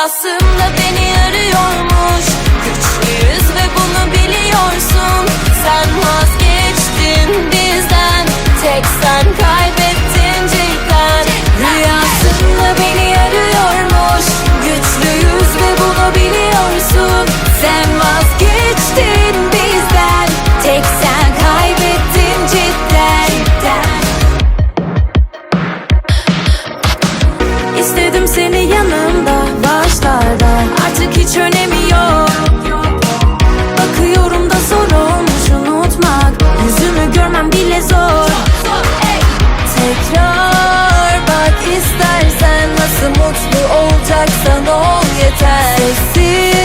Rüyasında beni arıyormuş hiç önemi yok. Bakıyorum da zor olmuş unutmak. Yüzümü görmem bile zor. Tekrar bak istersen Nasıl mutlu olacaksan ol yeter. Sessizce